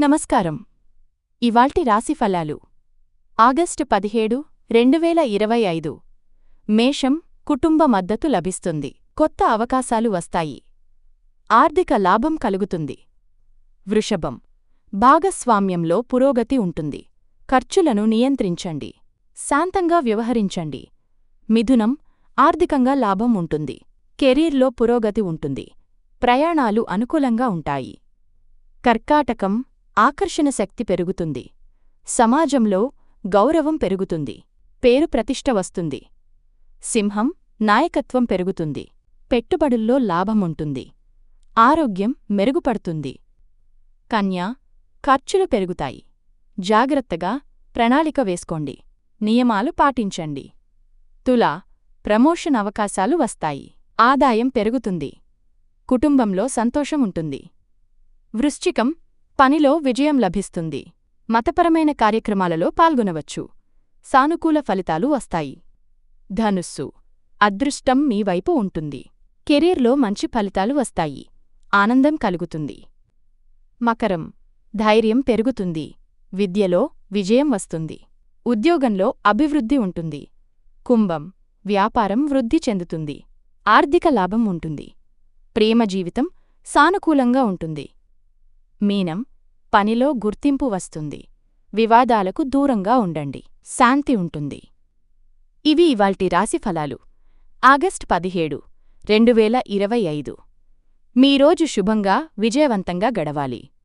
నమస్కారం. ఇవాల్టి రాశి ఫలాలు. ఆగస్టు పదిహేడు రెండువేల ఇరవై ఐదు. మేషం కుటుంబ మద్దతు లభిస్తుంది. కొత్త అవకాశాలు వస్తాయి. ఆర్థిక లాభం కలుగుతుంది. వృషభం. భాగస్వామ్యంలో పురోగతి ఉంటుంది. ఖర్చులను నియంత్రించండి. శాంతంగా వ్యవహరించండి. మిథునం. ఆర్థికంగా లాభం ఉంటుంది. కెరీర్లో పురోగతి ఉంటుంది. ప్రయాణాలు అనుకూలంగా ఉంటాయి. కర్కాటకం. ఆకర్షణ శక్తి పెరుగుతుంది. సమాజంలో గౌరవం పెరుగుతుంది. పేరు ప్రతిష్ట వస్తుంది. సింహం నాయకత్వం పెరుగుతుంది. పెట్టుబడుల్లో లాభముంటుంది ఆరోగ్యం మెరుగుపడుతుంది. కన్యా ఖర్చులు పెరుగుతాయి. జాగ్రత్తగా ప్రణాళిక వేసుకోండి. నియమాలు పాటించండి. తులా ప్రమోషన్ అవకాశాలు వస్తాయి. ఆదాయం పెరుగుతుంది. కుటుంబంలో సంతోషం ఉంటుంది. వృశ్చికం పనిలో విజయం లభిస్తుంది. మతపరమైన కార్యక్రమాలలో పాల్గొనవచ్చు. సానుకూల ఫలితాలు వస్తాయి. ధనుస్సు. అదృష్టం మీ వైపు ఉంటుంది. కెరీర్లో మంచి ఫలితాలు వస్తాయి. ఆనందం కలుగుతుంది. మకరం. ధైర్యం పెరుగుతుంది. విద్యలో విజయం వస్తుంది. ఉద్యోగంలో అభివృద్ధి ఉంటుంది. కుంభం. వ్యాపారం వృద్ధి చెందుతుంది. ఆర్థిక లాభం ఉంటుంది. ప్రేమ జీవితం సానుకూలంగా ఉంటుంది. మీనం. పనిలో గుర్తింపు వస్తుంది. వివాదాలకు దూరంగా ఉండండి. శాంతి ఉంటుంది. ఇవి ఇవాల్టి రాశి ఫలాలు. ఆగస్ట్ పదిహేడు రెండు వేల ఇరవై ఐదు. మీ రోజు శుభంగా విజయవంతంగా గడవాలి.